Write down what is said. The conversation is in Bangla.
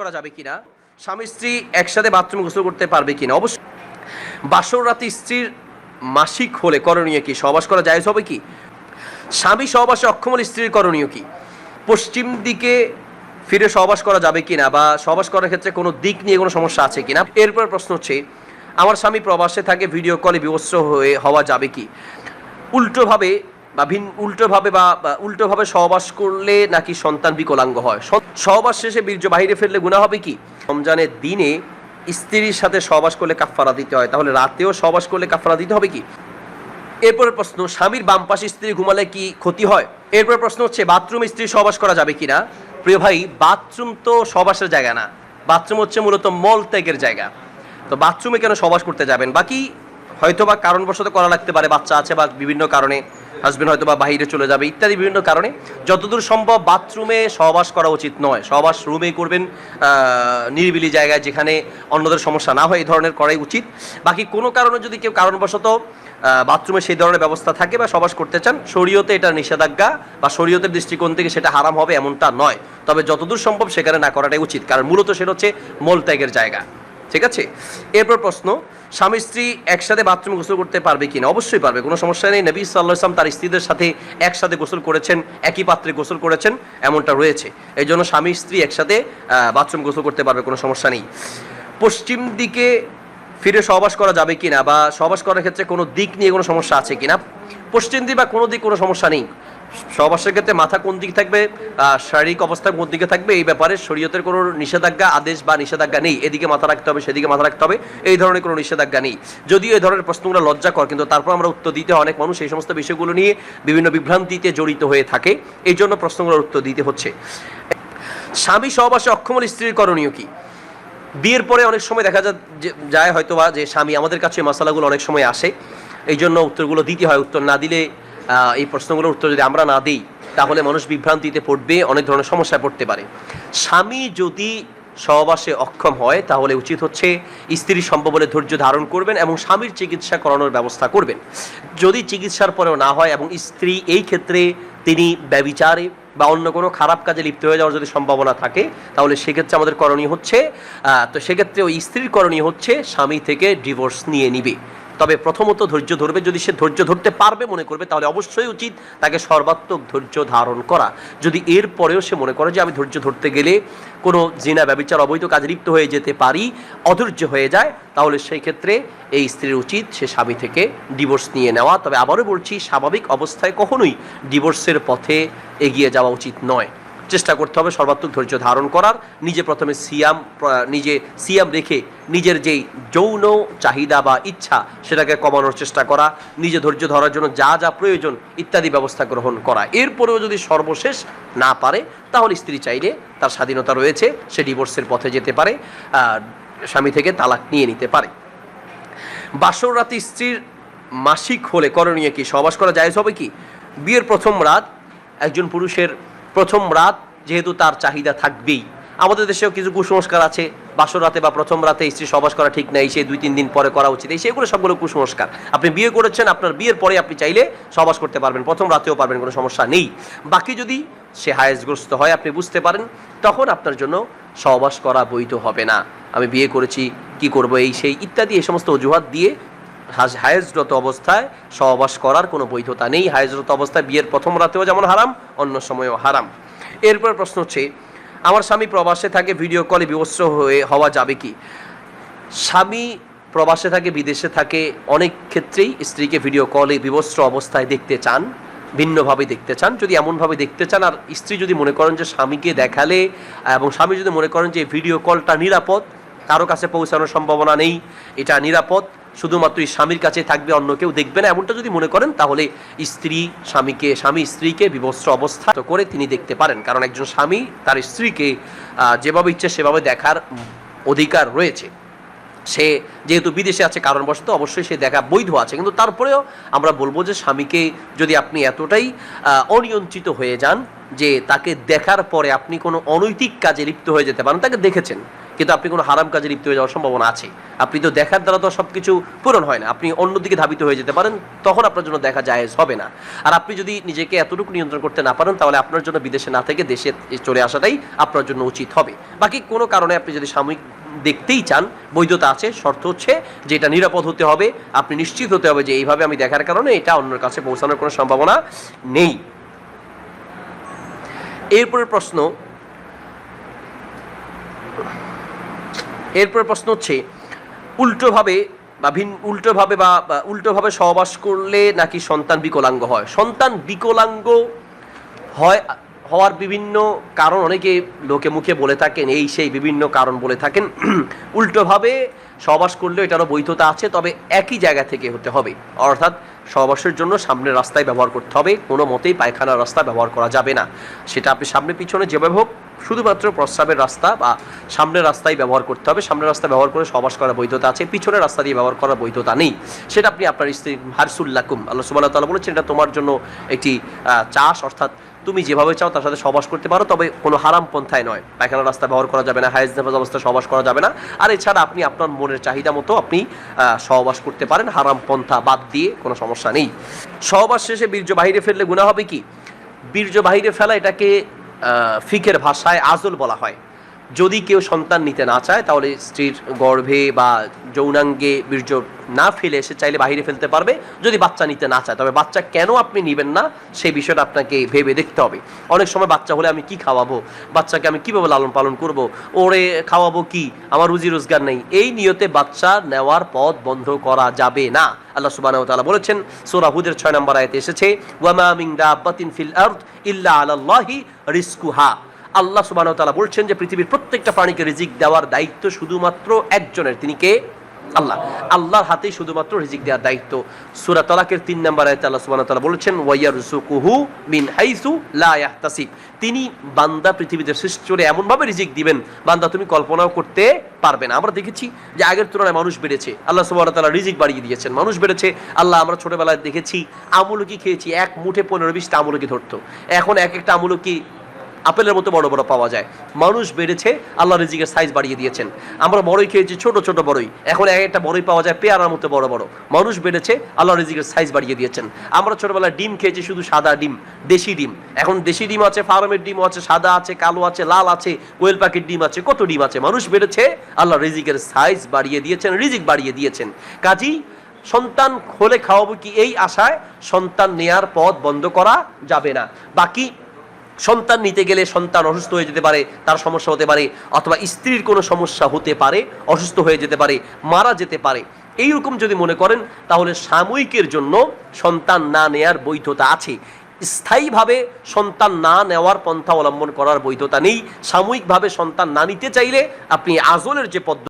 করা যাবে কিনা? স্বামী, স্ত্রী একসাথে বাথরুমে গোসল করতে পারবে কিনা? অবশ্যই বাসর রাতে স্ত্রীর মাসিক হলে করণীয় কি? সহবাস করা জায়েজ হবে কি? স্বামী সহবাসে অক্ষম হলে স্ত্রীর করণীয় কি? পশ্চিম দিকে ফিরে সহবাস করা যাবে কিনা বা সহবাস করার ক্ষেত্রে কোনো দিক নিয়ে কোনো সমস্যা আছে কিনা? এরপর প্রশ্ন হচ্ছে, আমার স্বামী প্রবাসে থাকে ভিডিও কলে বিবস্ত্র হয়ে হওয়া যাবে কি? উল্টোভাবে বা ভিন উল্টোভাবে বা উল্টোভাবে সহবাস করলে নাকি সন্তান বিকলাঙ্গ হয়? সহবাস শেষে বীর্য বাহিরে ফেললে গুণা হবে কি? রমজানের দিনে স্ত্রীর সাথে সহবাস করলে কাফারা দিতে হয়। তাহলে রাতেও সহবাস করলে কাফারা দিতে হবে কি? এরপরের প্রশ্ন, স্বামীর বাম পাশে স্ত্রী ঘুমালে কি ক্ষতি হয়? এরপর প্রশ্ন হচ্ছে, বাথরুম স্ত্রী সহবাস করা যাবে কিনা? প্রিয় ভাই, বাথরুম তো সহবাসের জায়গা না। বাথরুম হচ্ছে মূলত মল ত্যাগের জায়গা। তো বাথরুমে কেন সহবাস করতে যাবেন? বাকি হয়তো বা কারণবশত করা লাগতে পারে, বাচ্চা আছে বা বিভিন্ন কারণে। হাজবেন্ড হয়তো বা বাইরে চলে যাবে, ইত্যাদি বিভিন্ন কারণে যতদূর সম্ভব বাথরুমে সহবাস করা উচিত নয়। সহবাস রুমেই করবেন নিরিবিলি জায়গায় যেখানে অন্যদের সমস্যা না হয়, এই ধরনের করাই উচিত। বাকি কোনো কারণে যদি কেউ কারণবশত বাথরুমে সেই ধরনের ব্যবস্থা থাকে বা সবাস করতে চান, শরীয়তে এটা নিষেধাজ্ঞা বা শরীয়তের দৃষ্টিকোণ থেকে সেটা হারাম হবে এমনটা নয়। তবে যতদূর সম্ভব সেখানে না করাটাই উচিত, কারণ মূলত সেটা হচ্ছে মলত্যাগের জায়গা। ঠিক আছে? এরপর প্রশ্ন, স্বামী স্ত্রী একসাথে বাথরুমে গোসল করতে পারবে কিনা? অবশ্যই পারবে, কোনো সমস্যা নেই। নবী সাল্লাহ ইসলাম তার স্ত্রীদের সাথে একসাথে গোসল করেছেন, একই পাত্রে গোসল করেছেন, এমনটা রয়েছে। এই জন্য স্বামী স্ত্রী একসাথে বাথরুম গোসল করতে পারবে, কোনো সমস্যা নেই। পশ্চিম দিকে ফিরে সহবাস করা যাবে কিনা বা সহবাস করার ক্ষেত্রে কোনো দিক নিয়ে কোনো সমস্যা আছে কিনা? পশ্চিম দিক বা কোনো দিক কোনো সমস্যা নেই। সহবাসের ক্ষেত্রে মাথা কোন দিকে থাকবে? শারীরিক অবস্থা কোন দিকে থাকবে? এই ব্যাপারে শরীয়তের কোনো নিষেধাজ্ঞা, আদেশ বা নিষেধাজ্ঞা নেই। এদিকে মাথা রাখতে হবে, সেদিকে মাথা রাখতে হবে। এই ধরনের কোনো নিষেধাজ্ঞা নেই। যদিও এই ধরনের প্রশ্নগুলো লজ্জাকর, কিন্তু তারপর আমরা উত্তর দিতে অনেক মানুষ এই সমস্ত বিষয়গুলো নিয়ে বিভিন্ন বিভ্রান্তিতে জড়িত হয়ে থাকে। এই জন্য প্রশ্নগুলোর উত্তর দিতে হচ্ছে। স্বামী সহবাসে অক্ষম হলে স্ত্রীর করণীয় কি? বিয়ের পরে অনেক সময় দেখা যায় হয়তো বা যে স্বামী আমাদের কাছে মশলাগুলো অনেক সময় আসে। এই জন্য উত্তরগুলো দিতে হয়। উত্তর না দিলে এই প্রশ্নগুলোর উত্তর যদি আমরা না দিই, তাহলে মানুষ বিভ্রান্তিতে পড়বে, অনেক ধরনের সমস্যায় পড়তে পারে। স্বামী যদি সহবাসে অক্ষম হয়, তাহলে উচিত হচ্ছে স্ত্রী সম্ভব হলে ধৈর্য ধারণ করবেন এবং স্বামীর চিকিৎসা করানোর ব্যবস্থা করবেন। যদি চিকিৎসার পরেও না হয় এবং স্ত্রী এই ক্ষেত্রে তিনি ব্যবিচারে বা অন্য কোনো খারাপ কাজে লিপ্ত হয়ে যাওয়ার যদি সম্ভাবনা থাকে, তাহলে সেক্ষেত্রে আমাদের করণীয় হচ্ছে তো সেক্ষেত্রে ওই স্ত্রীর করণীয় হচ্ছে স্বামী থেকে ডিভোর্স নিয়ে নিবে। তবে প্রথমত ধৈর্য ধরবে। যদি সে ধৈর্য ধরতে পারবে মনে করবে, তাহলে অবশ্যই উচিত তাকে সর্বাত্মক ধৈর্য ধারণ করা। যদি এর পরেও সে মনে করে যে আমি ধৈর্য ধরতে গেলে কোনো জিনা, ব্যবচার, অবৈধ কাজে লিপ্ত হয়ে যেতে পারি, অধৈর্য হয়ে যায়, তাহলে সেই ক্ষেত্রে এই স্ত্রীর উচিত সে স্বামী থেকে ডিভোর্স নিয়ে নেওয়া। তবে আবারও বলছি, স্বাভাবিক অবস্থায় কখনোই ডিভোর্সের পথে এগিয়ে যাওয়া উচিত নয়। চেষ্টা করতে হবে সর্বাত্মক ধৈর্য ধারণ করার। নিজে প্রথমে সিয়াম নিজে সিয়াম রেখে নিজের যেই যৌন চাহিদা বা ইচ্ছা সেটাকে কমানোর চেষ্টা করা, নিজে ধৈর্য ধরার জন্য যা যা প্রয়োজন ইত্যাদি ব্যবস্থা গ্রহণ করা। এরপরেও যদি সর্বশেষ না পারে, তাহলে স্ত্রী চাইলে তার স্বাধীনতা রয়েছে, সে ডিভোর্সের পথে যেতে পারে স্বামী থেকে তালাক নিয়ে নিতে পারে। বাসর রাতে স্ত্রীর মাসিক হলে করণীয় কি? সহবাস করা জায়েজ হবে কি? বিয়ের প্রথম রাত একজন পুরুষের প্রথম রাত যেহেতু তার চাহিদা থাকবেই। আমাদের দেশেও কিছু কুসংস্কার আছে। বাসর রাতে বা প্রথম রাতে স্ত্রী সবাস করা ঠিক নাই সে দুই তিন দিন পরে করা উচিত। এই সেগুলো সবগুলো কুসংস্কার। আপনি বিয়ে করেছেন, আপনার বিয়ের পরে আপনি চাইলে সহবাস করতে পারবেন, প্রথম রাতেও পারবেন, কোনো সমস্যা নেই। বাকি যদি সে হায়েসগ্রস্ত হয়, আপনি বুঝতে পারেন, তখন আপনার জন্য সহবাস করা বৈধ হবে না। আমি বিয়ে করেছি, কি করব এই সেই ইত্যাদি, এই সমস্ত অজুহাত দিয়ে হায়েজরত অবস্থায় সহবাস করার কোনো বৈধতা নেই। হায়েজরত অবস্থায় বিয়ের প্রথম রাতেও যেমন হারাম, অন্য সময়ও হারাম। এরপর প্রশ্ন হচ্ছে, আমার স্বামী প্রবাসে থাকে ভিডিও কলে বিবস্ত্র হয়ে হওয়া যাবে কি? স্বামী প্রবাসে থাকে, বিদেশে থাকে, অনেক ক্ষেত্রেই স্ত্রীকে ভিডিও কলে বিবস্ত্র অবস্থায় দেখতে চান, ভিন্নভাবে দেখতে চান। যদি এমনভাবে দেখতে চান, আর স্ত্রী যদি মনে করেন যে স্বামীকে দেখালে, এবং স্বামী যদি মনে করেন যে ভিডিও কলটা নিরাপদ, কারও কাছে পৌঁছানোর সম্ভাবনা নেই, এটা নিরাপদ শুধুমাত্র স্বামীর কাছে থাকবে, অন্য কেউ দেখবে না। এমনটা যদি মনে করেন, তাহলে স্ত্রী স্বামীকে, স্বামী স্ত্রীকে বিবস্ত্র অবস্থা করে তিনি দেখতে পারেন। কারণ একজন স্বামী তার স্ত্রীকে যেভাবে ইচ্ছে সেভাবে দেখার অধিকার রয়েছে। সে যেহেতু বিদেশে আছে, কারণবশত অবশ্যই সে দেখা বৈধ আছে। কিন্তু তারপরেও আমরা বলব যে স্বামীকে যদি আপনি এতটাই অনিয়ন্ত্রিত হয়ে যান যে তাকে দেখার পরে আপনি কোনো অনৈতিক কাজে লিপ্ত হয়ে যেতে পারেন, তাকে দেখেছেন। কিন্তু আপনি কোনো হারাম কাজে লিপ্ত হয়ে যাওয়ার সম্ভাবনা আছে। আপনি তো দেখার দ্বারা তো সব কিছু পূরণ হয় না। আপনি অন্যদিকে ধাবিত হয়ে যেতে পারেন, তখন আপনার জন্য দেখা জায়েজ হবে না। আর আপনি যদি নিজেকে এতটুকু নিয়ন্ত্রণ করতে না পারেন, তাহলে আপনার জন্য বিদেশে না থেকে দেশে চলে আসাটাই আপনার জন্য উচিত হবে। বাকি কোনো কারণে আপনি যদি সাময়িক দেখতেই চান, বৈধতা আছে, শর্ত হচ্ছে যে এটা নিরাপদ হতে হবে। আপনি নিশ্চিত হতে হবে যে এইভাবে আমি দেখার কারণে এটা অন্যের কাছে পৌঁছানোর কোনো সম্ভাবনা নেই। এরপরের প্রশ্ন এরপরের প্রশ্ন হচ্ছে, উল্টোভাবে বা ভিন উল্টোভাবে বা বা উল্টোভাবে সহবাস করলে নাকি সন্তান বিকলাঙ্গ হয়? সন্তান বিকলাঙ্গ হয়, হওয়ার বিভিন্ন কারণ অনেকে লোকে মুখে বলে থাকেন, এই সেই বিভিন্ন কারণ বলে থাকেন। উল্টোভাবে সহবাস করলেও এটারও বৈধতা আছে, তবে একই জায়গা থেকে হতে হবে। অর্থাৎ সহবাসের জন্য সামনের রাস্তায় ব্যবহার করতে হবে, কোনো মতেই পায়খানার রাস্তা ব্যবহার করা যাবে না। সেটা আপনি সামনে পিছনে যেভাবে হোক শুধুমাত্র প্রস্রাবের রাস্তা বা সামনের রাস্তায় ব্যবহার করতে হবে। সামনের রাস্তা ব্যবহার করে সহবাস করার বৈধতা আছে, পিছনের রাস্তা দিয়ে ব্যবহার করার বৈধতা নেই। সেটা আপনি আপনার স্ত্রী হারসুল্লাকুম আল্লাহ সুবাহ তালা বলেছেন, এটা তোমার জন্য একটি চাষ, অর্থাৎ তুমি যেভাবে চাও তার সাথে সবাস করতে পারো, তবে কোনো হারাম পন্থায় নয়। পায়খানা রাস্তা ব্যবহার করা যাবে না হাইজ নেফাজ অবস্থায় সহবাস করা যাবে না। আর এছাড়া আপনি আপনার মনের চাহিদা মতো আপনি সহবাস করতে পারেন, হারাম পন্থা বাদ দিয়ে কোনো সমস্যা নেই। সহবাস শেষে বীর্য বাহিরে ফেললে গুণা হবে কি? বীর্য বাহিরে ফেলা এটাকে ফিকের ভাষায় আজল বলা হয়। যদি কেউ সন্তান নিতে না চায়, তাহলে স্ত্রীর গর্ভে বা যৌনাঙ্গে বীর্য না ফেলে সে চাইলে বাহিরে ফেলতে পারবে। যদি বাচ্চা নিতে না চায়, তবে বাচ্চা কেন আপনি নেবেন না সেই বিষয়টা আপনাকে ভেবে দেখতে হবে। অনেক সময় বাচ্চা হলে আমি কি খাওয়াবো? বাচ্চাকে আমি কীভাবে লালন পালন করব? ওরে, খাওয়াবো কি? আমার রুজি রোজগার নেই। এই নিয়তে বাচ্চা নেওয়ার পথ বন্ধ করা যাবে না। আল্লাহ সুবহানাহু ওয়া তাআলা বলেছেন, সূরা হুদের 6 নম্বর আয়তে এসেছে ওয়ামা মিন দাব্বাতিন ফিল আরদ ইল্লা আলাল্লাহি রিজকুহা আল্লাহ সুবহানাহু ওয়া তাআলা বলছেন যে পৃথিবীর প্রত্যেকটা প্রাণীকে রিজিক দেওয়ার দায়িত্ব শুধুমাত্র একজনের, তিনি কে? আল্লাহ। আল্লাহর হাতেই শুধুমাত্র রিজিক দেওয়ার দায়িত্ব। সূরা তালাকের তিন নম্বর আয়াতে আল্লাহ সুবহানাহু ওয়া তাআলা বলেছেন, ওয়ায়ারযুকুহু মিন হাইসু লা ইয়াহতাসিব তিনি বান্দা পৃথিবীতে সৃষ্টি করে এমন ভাবে রিজিক দিবেন, বান্দা তুমি কল্পনাও করতে পারবে না। আমরা দেখেছি যে আগের তুলনায় মানুষ বেড়েছে। আল্লাহ সুবহানাহু ওয়া তাআলা রিজিক বাড়িয়ে দিয়েছেন, মানুষ বেড়েছে। আল্লাহ, আমরা ছোটবেলায় দেখেছি আমুলকি খেয়েছি, এক মুঠে পনেরো বিশটা আমুলকি ধরতো। এখন এক একটা আমুলকি আপেলের মতো বড় বড় পাওয়া যায়। মানুষ বেড়েছে, আল্লাহ রিজিকের সাইজ বাড়িয়ে দিয়েছেন। আমরা বড়ই খেয়েছি, ছোট ছোট বড়ই। এখন এক একটা বড়ই পাওয়া যায়, পেয়ারার মতো বড় বড়। মানুষ বেড়েছে, আল্লাহ রিজিকের সাইজ বাড়িয়ে দিয়েছেন। আমরা ছোটবেলায় ডিম খেয়েছি, শুধু সাদা ডিম, দেশি ডিম। এখন দেশি ডিম আছে, ফার্মের ডিম আছে, সাদা আছে, কালো আছে, লাল আছে, কোয়েল পাখির ডিম আছে, কত ডিম আছে। মানুষ বেড়েছে, আল্লাহ রিজিকের সাইজ বাড়িয়ে দিয়েছেন, রিজিক বাড়িয়ে দিয়েছেন। কাজী, সন্তান হলে খাওয়াবো কি এই আশায়? সন্তান নেয়ার পথ বন্ধ করা যাবে না। বাকি সন্তান নিতে গেলে সন্তান অসুস্থ হয়ে যেতে পারে, তার সমস্যা হতে পারে, অথবা স্ত্রীর কোনো সমস্যা হতে পারে, অসুস্থ হয়ে যেতে পারে, মারা যেতে পারে। এইরকম যদি মনে করেন, তাহলে সাময়িকের জন্য সন্তান না নেয়ার বৈধতা আছে। স্থায়ীভাবে সন্তান না নেওয়ার পন্থা অবলম্বন করার বৈধতা নেই। সাময়িকভাবে সন্তান না নিতে চাইলে আপনি আজলের যে পদ্ধতি